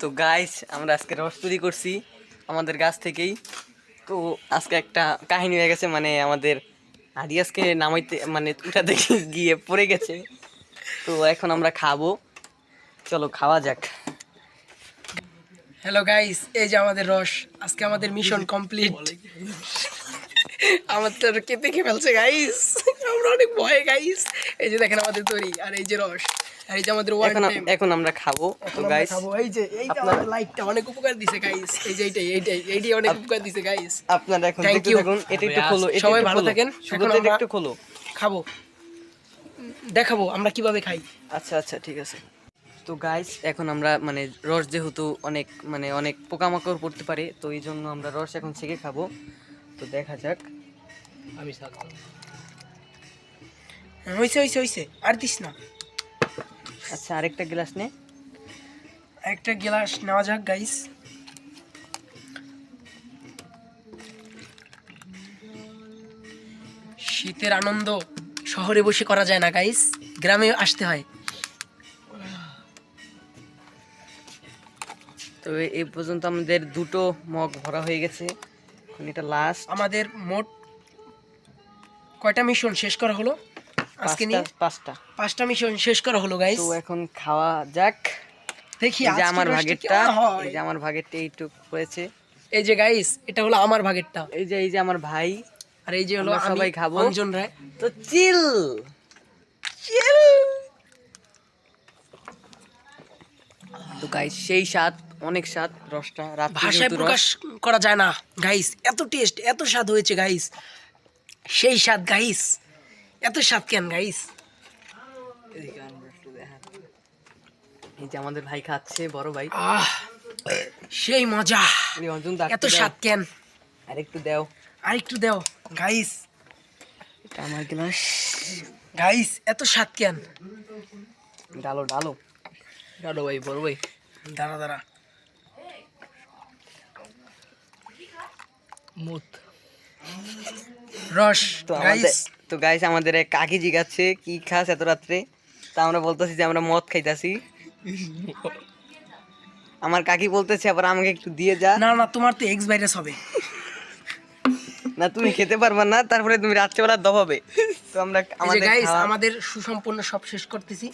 তো গাইস আমরা আজকে রস তৈরি করছি আমাদের গাছ থেকেই। তো আজকে একটা কাহিনী হয়ে গেছে মানে আমাদের আদিয়াসকে নামাইতে মানে উঠা দেখে গিয়ে পড়ে গেছে। তো এখন আমরা খাব। চলো, খাওয়া যাক। হ্যালো গাইস এই যে আমাদের রস, আজকে আমাদের মিশন কমপ্লিট আমাদের কেটে খেয়ে ফেলছে গাইস আমরা অনেক ভয়ে গাইস এই যে দেখেন আমাদের তৈরি, আর এই যে রস। এই যে আমাদের ওয়ান এখন টাইম এখন আমরা খাব। তো গাইস খাব। এই যে এই আপনারা- অনেক উপকার দিছে গাইস এই যে এইটাই এইটাই এইটাই অনেক উপকার দিছে গাইস আপনারা এখন দেখতে থাকুন এটা একটু খোলো এটা সবাই ভালো থাকেন। এখন আমরা- একটু খোলো। খাব। দেখাবো আমরা কীভাবে খাই। আচ্ছা আচ্ছা ঠিক আছে। তো গাইস এখন আমরা মানে রস যেহেতু অনেক মানে অনেক পোকামাকড় পড়তে পারে তো এই জন্য আমরা রস এখন ছেঁকে খাব। তো দেখা যাক। আমি হইছে হইছে হইছে। আর দিস না। আচ্ছা আরেকটা গ্লাস নে। একটা গ্লাস নেওয়া যাক গাইস শীতের আনন্দ শহরে বসে করা যায় না গাইস গ্রামে আসতে হয়। তো এই পর্যন্ত আমাদের দুটো মগ ভরা হয়ে গেছে। এখন এটা লাস্ট আমাদের মোট কয়টা মিশন শেষ করা হলো? আজকে নিয়ে? পাঁচটা পাঁচটা মিশন শেষ করা হলো গাইস তো এখন খাওয়া যাক। দেখি আমার ভাগেরটা এই যে আমার ভাগেরটা এইটুক হয়েছে। এই যে গাইস এটা হলো আমার ভাগেরটা। এই যে এই যে আমার ভাই আর এই যে হলো সবাই খাব। অঞ্জন রায়। তো চিল! তো গাইস সেই স্বাদ অনেক স্বাদ রসটা রাত ভাষায় প্রকাশ করা যায় না গাইস এত টেস্ট এত স্বাদ হয়েছে গাইস সেই স্বাদ গাইস এত স্বাদ কেন গাইস এই যে আমাদের ভাই খাচ্ছে বড় ভাই। আহ সেই মজা। এই অর্জুন দা এত স্বাদ কেন? আর একটু দাও। আর একটু দাও গাইস এটা আমার গ্লাস গাইস এত স্বাদ কেন? ডালো ডালো। ডালো ভাই বড় ভাই। দাঁড়া দাঁড়া। মুত। রস তো আমাদের গাইস তো গাইস আমাদের এক কাকি জিগাচ্ছে কি খাস এত রাত্রে? তা আমরা বলতেছি যে আমরা মদ খাইতাছি। আমার কাকি বলতেছে আবার আমাকে একটু দিয়ে যা। না না তোমার তো এক্স ভাইরাস হবে। না তুমি খেতে পারবা না তারপরে তুমি রাত্রেবেলা দবাবে। তো আমরা আমাদের আমাদের সুসম্পন্ন সব শেষ করতেছি।